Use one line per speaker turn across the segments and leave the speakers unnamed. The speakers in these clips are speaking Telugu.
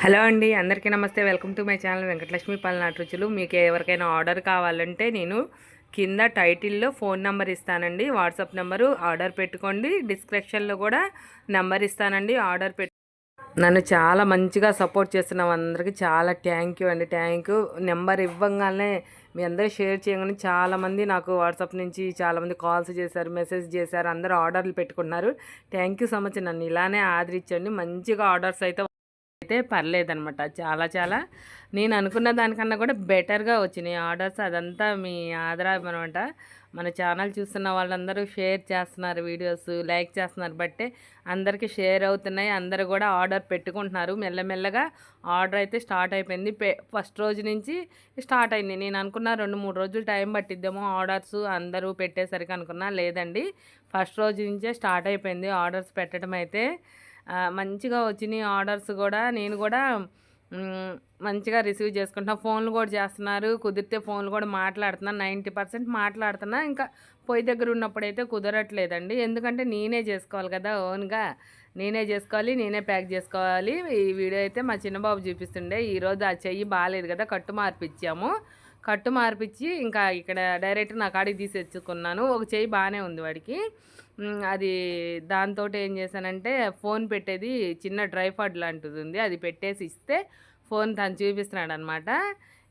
హలో అండి అందరికీ నమస్తే. Welcome to my channel Venkatalakshmi Palnati రుచులు. మీకు ఎవరికైనా ఆర్డర్ కావాలంటే నేను కింద టైటిల్లో ఫోన్ నెంబర్ ఇస్తానండి. వాట్సాప్ నెంబరు ఆర్డర్ పెట్టుకోండి. డిస్క్రిప్షన్లో కూడా నెంబర్ ఇస్తానండి. ఆర్డర్ పెట్టు నన్ను చాలా మంచిగా సపోర్ట్ చేస్తున్న అందరికీ చాలా థ్యాంక్ యూ అండి. థ్యాంక్ యూ నెంబర్ ఇవ్వగానే మీ అందరూ షేర్ చేయగానే చాలామంది నాకు వాట్సాప్ నుంచి చాలామంది కాల్స్ చేశారు మెసేజ్ చేశారు. అందరూ ఆర్డర్లు పెట్టుకున్నారు థ్యాంక్ యూ సో మచ్ నన్ను ఇలానే ఆదరించండి. మంచిగా ఆర్డర్స్ అయితే అయితే పర్లేదనమాట చాలా చాలా. నేను అనుకున్న దానికన్నా కూడా బెటర్గా వచ్చినాయి ఆర్డర్స్. అదంతా మీ ఆదరం అనమాట మన ఛానల్ చూస్తున్న వాళ్ళందరూ షేర్ చేస్తున్నారు వీడియోస్ లైక్ చేస్తున్నారు. బట్టే అందరికీ షేర్ అవుతున్నాయి. అందరూ కూడా ఆర్డర్ పెట్టుకుంటున్నారు. మెల్లమెల్లగా ఆర్డర్ అయితే స్టార్ట్ అయిపోయింది. ఫస్ట్ రోజు నుంచి స్టార్ట్ అయింది. నేను అనుకున్న రెండు మూడు రోజులు టైం పట్టిద్దేమో ఆర్డర్స్ అందరూ పెట్టేసరికి అనుకున్నా. లేదండి. ఫస్ట్ రోజు నుంచే స్టార్ట్ అయిపోయింది ఆర్డర్స్ పెట్టడం అయితే. మంచిగా వచ్చినాయి ఆర్డర్స్ కూడా. నేను కూడా మంచిగా రిసీవ్ చేసుకుంటున్నా. ఫోన్లు కూడా చేస్తున్నారు. కుదిరితే ఫోన్లు కూడా మాట్లాడుతున్నా. నైంటీ పర్సెంట్ మాట్లాడుతున్నా. ఇంకా పొయ్యి దగ్గర ఉన్నప్పుడైతే కుదరట్లేదండి. ఎందుకంటే నేనే చేసుకోవాలి కదా ఓన్గా. నేనే చేసుకోవాలి నేనే ప్యాక్ చేసుకోవాలి. ఈ వీడియో అయితే మా చిన్నబాబు చూపిస్తుండే. ఈరోజు ఆ చెయ్యి బాగాలేదు కదా కట్టు మార్పిచ్చాము కట్టు మార్పిచ్చి ఇంకా ఇక్కడ డైరెక్ట్ నా కాడికి తీసేసుకున్నాను ఒక చెయ్యి బాగానే ఉంది వాడికి. అది దాంతో ఏం చేశానంటే ఫోన్ పెట్టేది చిన్న డ్రైఫాడ్ లాంటిది ఉంది. అది పెట్టేసి ఇస్తే ఫోన్ తను చూపిస్తున్నాడు అనమాట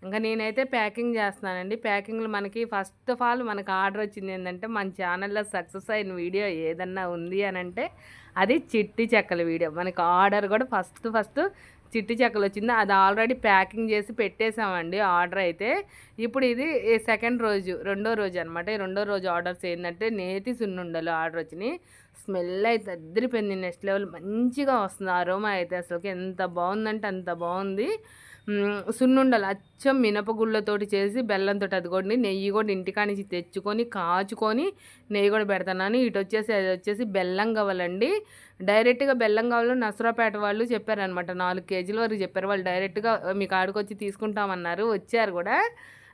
ఇంకా నేనైతే ప్యాకింగ్ చేస్తున్నానండి. ప్యాకింగ్లో మనకి ఫస్ట్ ఆఫ్ ఆల్ మనకు ఆర్డర్ వచ్చింది ఏంటంటే మన ఛానల్లో సక్సెస్ అయిన వీడియో ఏదన్నా ఉంది అని అంటే అది చిట్టి చెక్కల వీడియో. మనకి ఆర్డర్ కూడా ఫస్ట్ ఫస్ట్ చిట్టి చెక్కలు వచ్చింది. అది ఆల్రెడీ ప్యాకింగ్ చేసి పెట్టేశామండి ఆర్డర్ అయితే. ఇప్పుడు ఇది సెకండ్ రోజు రెండో రోజు అనమాట ఈ రెండో రోజు ఆర్డర్స్ ఏంటంటే నేతి సున్నుండలు ఆర్డర్ వచ్చినాయి. స్మెల్ అయితే అద్దరిపోయింది నెక్స్ట్ లెవెల్ మంచిగా వస్తుంది. అరోమా అయితే అసలుకి ఎంత బాగుందంటే అంత బాగుంది. సున్నుండలు అచ్చం మినపగుళ్ళతోటి చేసి బెల్లంతో అది కూడా నెయ్యి కూడా ఇంటికానించి తెచ్చుకొని కాచుకొని నెయ్యి కూడా పెడతాను ఇటు వచ్చేసి అది వచ్చేసి బెల్లం కావాలండి డైరెక్ట్గా బెల్లం కావాలో నసరాపేట వాళ్ళు చెప్పారనమాట నాలుగు కేజీల వరకు చెప్పారు. వాళ్ళు డైరెక్ట్గా మీకు ఆడుకొచ్చి తీసుకుంటామన్నారు. వచ్చారు కూడా.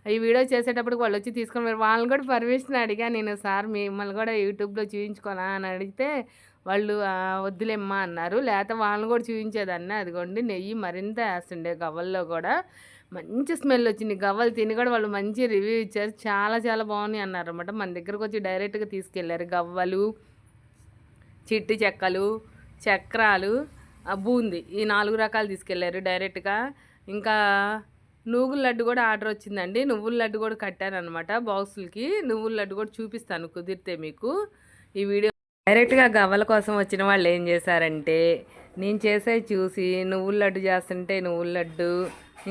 ఈ వీడియో చేసేటప్పుడు వాళ్ళు వచ్చి తీసుకొని వాళ్ళని కూడా పర్మిషన్ అడిగా నేను సార్ మిమ్మల్ని కూడా యూట్యూబ్లో చూపించుకోనా అని అడిగితే వాళ్ళు వద్దులేమ్మా అన్నారు. లేకపోతే వాళ్ళని కూడా చూపించేదాన్ని. అదిగోండి నెయ్యి మరింత వేస్తుండే గవ్వల్లో కూడా. మంచి స్మెల్ వచ్చింది. గవ్వలు తిని కూడా వాళ్ళు మంచి రివ్యూ ఇచ్చారు. చాలా చాలా బాగున్నాయి అన్నారు అనమాట మన దగ్గరకు వచ్చి డైరెక్ట్గా తీసుకెళ్ళారు గవ్వలు చిట్టి చెక్కలు చక్రాలు ఆ బూంది. ఈ నాలుగు రకాలు తీసుకెళ్ళారు డైరెక్ట్గా. ఇంకా నువ్వుల లడ్డు కూడా ఆర్డర్ వచ్చిందండి. నువ్వుల లడ్డు కూడా కట్టారనమాట బాక్సులకి. నువ్వుల లడ్డు కూడా చూపిస్తాను కుదిరితే మీకు. ఈ వీడియో డైరెక్ట్గా గవ్వల కోసం వచ్చిన వాళ్ళు ఏం చేశారంటే నేను చేసే చూసి నువ్వుల లడ్డు చేస్తుంటే నువ్వుల లడ్డు.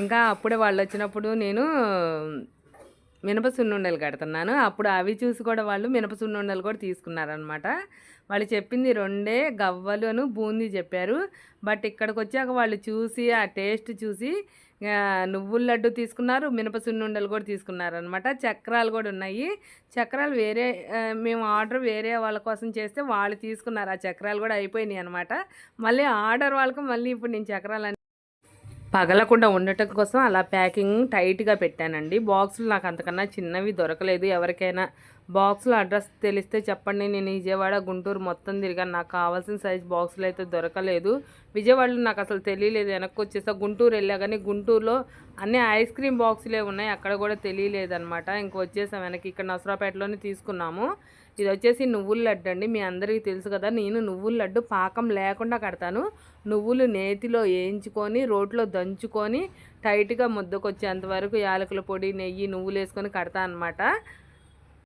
ఇంకా అప్పుడే వాళ్ళు వచ్చినప్పుడు నేను మినప సున్నుండలు కడుతున్నాను. అప్పుడు అవి చూసి కూడా వాళ్ళు మినప సున్నుండలు కూడా తీసుకున్నారనమాట వాళ్ళు చెప్పింది రెండే గవ్వలును బూందీ చెప్పారు. బట్ ఇక్కడికి వచ్చాక వాళ్ళు చూసి ఆ టేస్ట్ చూసి నువ్వుల లడ్డు తీసుకున్నారు మినప సున్నుండలు కూడా తీసుకున్నారనమాట చక్రాలు కూడా ఉన్నాయి. చక్రాలు వేరే మేము ఆర్డర్ వేరే వాళ్ళ కోసం చేస్తే వాళ్ళు తీసుకున్నారు. ఆ చక్రాలు కూడా అయిపోయినాయి అనమాట మళ్ళీ ఆర్డర్ వాళ్ళకి మళ్ళీ ఇప్పుడు నేను చక్రాలు పగలకుండా ఉండటం కోసం అలా ప్యాకింగ్ టైట్గా పెట్టానండి. బాక్సులు నాకు అంతకన్నా చిన్నవి దొరకలేదు. ఎవరికైనా బాక్స్లో అడ్రస్ తెలిస్తే చెప్పండి. నేను విజయవాడ గుంటూరు మొత్తం తిరిగాను. నాకు కావాల్సిన సైజ్ బాక్సులు అయితే దొరకలేదు. విజయవాడలో నాకు అసలు తెలియలేదు. వెనక్కి వచ్చేసా గుంటూరు వెళ్ళా కానీ గుంటూరులో అన్ని ఐస్ క్రీమ్ బాక్సులే ఉన్నాయి. అక్కడ కూడా తెలియలేదు అనమాట ఇంక వచ్చేసాం వెనక్కి. ఇక్కడ నసరాపేటలోనే తీసుకున్నాము. ఇది వచ్చేసి నువ్వుల లడ్డు అండి. మీ అందరికీ తెలుసు కదా నేను నువ్వుల లడ్డు పాకం లేకుండా కడతాను. నువ్వులు నేతిలో వేయించుకొని రోట్లో దంచుకొని టైట్గా ముద్దకొచ్చేంత వరకు యాలకుల పొడి నెయ్యి నువ్వులు వేసుకొని కడతా అనమాట